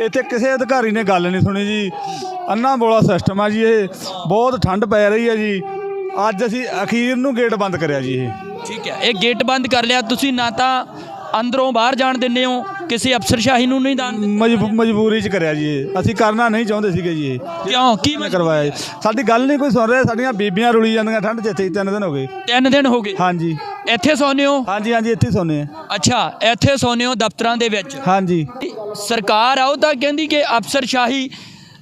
ਇੱਥੇ ਕਿਸੇ ਅਧਿਕਾਰੀ ਨੇ ਗੱਲ ਨਹੀਂ ਸੁਣੀ ਜੀ। ਅੰਨਾ ਬੋਲਾ ਸਿਸਟਮ ਆ ਜੀ ਇਹ। ਬਹੁਤ ਠੰਡ ਪੈ ਰਹੀ ਹੈ ਜੀ। ਅੱਜ ਅਸੀਂ ਅਖੀਰ ਨੂੰ ਗੇਟ ਬੰਦ ਕਰਿਆ ਜੀ ਇਹ। ਠੀਕ ਹੈ। ਇਹ ਗੇਟ ਬੰਦ ਕਰ ਲਿਆ। ਤੁਸੀਂ ਨਾ ਤਾਂ ਅੰਦਰੋਂ ਬਾਹਰ ਜਾਣ ਦਿੰਦੇ ਹੋ ਕਿਸੇ ਅਫਸਰਸ਼ਾਹੀ ਨੂੰ ਨਹੀਂ ਦਾਨ ਮਜਬੂ- ਮਜਬੂਰੀ 'ਚ ਕਰਿਆ ਜੀ ਇਹ। ਅਸੀਂ ਕਰਨਾ ਨਹੀਂ ਚਾਹੁੰਦੇ ਸੀਗੇ ਜੀ ਇਹ। ਕਿਉਂ? ਕੀ ਮੈਂ ਕਰਵਾਇਆ ਜੀ? ਸਾਡੀ ਗੱਲ ਨਹੀਂ ਕੋਈ ਸੁਣ ਰਿਹਾ। ਸਾਡੀਆਂ ਬੀਬੀਆਂ ਰੁਲੀ ਜਾਂਦੀਆਂ ਠੰਡ 'ਚ ਇੱਥੇ ਹੀ ਤਿੰਨ ਦਿਨ ਹੋ ਗਏ। ਤਿੰਨ ਦਿਨ ਹੋ ਗਏ? ਹਾਂਜੀ। ਇੱਥੇ ਸੌਂਦੇ ਹੋ? ਹਾਂਜੀ ਹਾਂਜੀ ਇੱਥੇ ਹੀ ਸੌਂਦੇ ਆ। ਅੱਛਾ ਇੱਥੇ ਸੌਂਦੇ ਹੋ ਦਫ਼ਤਰਾਂ ਦੇ ਵਿੱਚ? ਹਾਂਜੀ। ਸਰਕਾਰ ਆਉ ਤਾਂ ਕਹਿੰਦੀ ਕਿ ਅਫਸਰਸ਼ਾਹੀ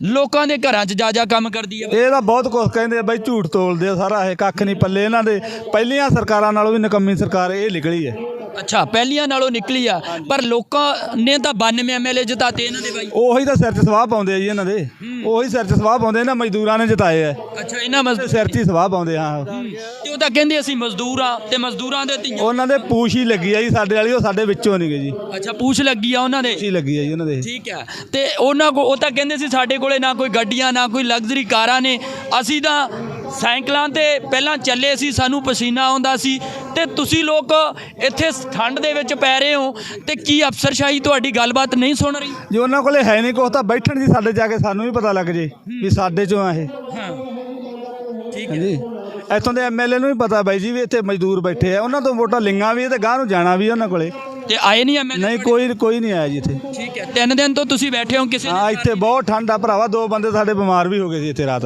ਲੋਕਾਂ ਦੇ ਘਰਾਂ 'ਚ ਜਾ ਜਾ ਕੰਮ ਕਰਦੀ ਹੈ ਇਹ ਤਾਂ ਬਹੁਤ ਕੁਝ ਕਹਿੰਦੇ ਆ ਬਾਈ, ਝੂਠ ਤੋਲਦੇ ਆ ਸਾਰਾ ਇਹ, ਕੱਖ ਨਹੀਂ ਪੱਲੇ ਇਹਨਾਂ ਦੇ। ਪਹਿਲੀਆਂ ਸਰਕਾਰਾਂ ਨਾਲੋਂ ਵੀ ਨਕੰਮੀ ਸਰਕਾਰ ਇਹ ਨਿਕਲੀ ਹੈ। ਅੱਛਾ ਪਹਿਲੀਆਂ ਨਾਲੋਂ ਨਿਕਲੀ ਆ ਪਰ ਲੋਕਾਂ ਨੇ ਤਾਂ 92 ਐਮਐਲਏ ਜਿਤਾਤੇ ਇਹਨਾਂ ਦੇ ਬਾਈ। ਉਹੀ ਤਾਂ ਸਿਰ 'ਚ ਸਵਾਹ ਪਾਉਂਦੇ ਆ ਜੀ ਇਹਨਾਂ ਦੇ। ਉਹੀ ਸਿਰ 'ਚ ਸਵਾਹ ਪਾਉਂਦੇ ਇਹਨਾਂ ਮਜ਼ਦੂਰਾਂ ਨੇ ਜਿਤਾਏ ਆ। ਅੱਛਾ ਇਹਨਾਂ ਮਜ਼ਦੂਰ ਸਿਰ 'ਚ ਹੀ ਸਵਾਹ ਪਾਉਂਦੇ ਆ ਤੇ ਉਹ ਤਾਂ ਕਹਿੰਦੇ ਅਸੀਂ ਮਜ਼ਦੂਰ ਆ ਤੇ ਮਜ਼ਦੂਰਾਂ ਦੇ ਧੀਆਂ ਉਹਨਾਂ ਦੇ ਪੂਛ ਹੀ ਲੱਗੀ ਆ ਜੀ ਸਾਡੇ ਵਾਲੀ ਉਹ ਸਾਡੇ ਵਿੱਚੋਂ ਨਹੀਂ ਗਏ ਜੀ। ਪੂਛ ਅੱਛਾ ਪੂਛ ਲੱਗੀ ਆ ਉਹਨਾਂ ਦੇ? ਹੀ ਲੱਗੀ ਆ ਜੀ ਉਹਨਾਂ ਦੇ। ਠੀਕ ਹੈ ਤੇ ਉਹਨਾਂ ਕੋ ਉਹ ਤਾਂ ਕਹਿੰਦੇ ਸੀ ਸਾਡੇ ਕੋਲੇ ਨਾ ਕੋਈ ਗੱਡੀਆਂ ਨਾ ਕੋਈ ਲਗਜ਼ਰੀ ਕਾਰਾਂ ਨੇ। ਅਸੀਂ ਤਾਂ ਸਾਈਕਲਾਂ ਤੇ ਪਹਿਲਾਂ ਚੱਲੇ ਸੀ ਸਾਨੂੰ ਪਸੀਨਾ ਆਉਂਦਾ ਸੀ ਤੇ ਤੁਸੀਂ ਲੋਕ ਇੱਥੇ ਠੰਡ ਦੇ ਵਿੱਚ ਪੈ ਰਹੇ ਹੋ ਤੇ ਕੀ ਅਫਸਰਸ਼ਾਹੀ ਤੁਹਾਡੀ ਗੱਲਬਾਤ ਨਹੀਂ ਸੁਣ ਰਹੀ? ਜੇ ਉਹਨਾਂ ਕੋਲੇ ਹੈ ਨਹੀਂ ਕੁਛ ਤਾਂ ਬੈਠਣ ਜੀ ਸਾਡੇ ਜਾ ਕੇ ਸਾਨੂੰ ਵੀ ਪਤਾ ਲੱਗ ਜੇ ਵੀ ਸਾਡੇ ਚੋਂ ਆ ਇਹ। ਹਾਂ। ਠੀਕ ਹਾਂਜੀ। ਇੱਥੋਂ ਦੇ ਐਮਐਲਏ ਨੂੰ ਵੀ ਪਤਾ ਬਾਈ ਜੀ ਵੀ ਇੱਥੇ ਮਜ਼ਦੂਰ ਬੈਠੇ ਆ। ਉਹਨਾਂ ਤੋਂ ਵੋਟਾਂ ਲਿੰਗਾ ਵੀ ਤੇ ਗਾਹ ਨੂੰ ਜਾਣਾ ਵੀ ਉਹਨਾਂ ਕੋਲੇ। ਤੇ ਆਏ ਨਹੀਂ ਐਮਐਲਏ ਨਹੀਂ ਕੋਈ ਕੋਈ ਨਹੀਂ ਆਇਆ ਜੀ ਇੱਥੇ। ਠੀਕ ਹੈ। ਤਿੰਨ ਦਿਨ ਤੋਂ ਤੁਸੀਂ ਬੈਠੇ ਹੋ ਕਿਸੇ ਹਾਂ ਇੱਥੇ ਬਹੁਤ ਠੰਡ ਆ ਭਰਾਵਾ। ਦੋ ਬੰਦੇ ਸਾਡੇ ਬਿਮਾਰ ਵੀ ਹੋ ਗਏ ਸੀ ਇੱਥੇ ਰਾਤ।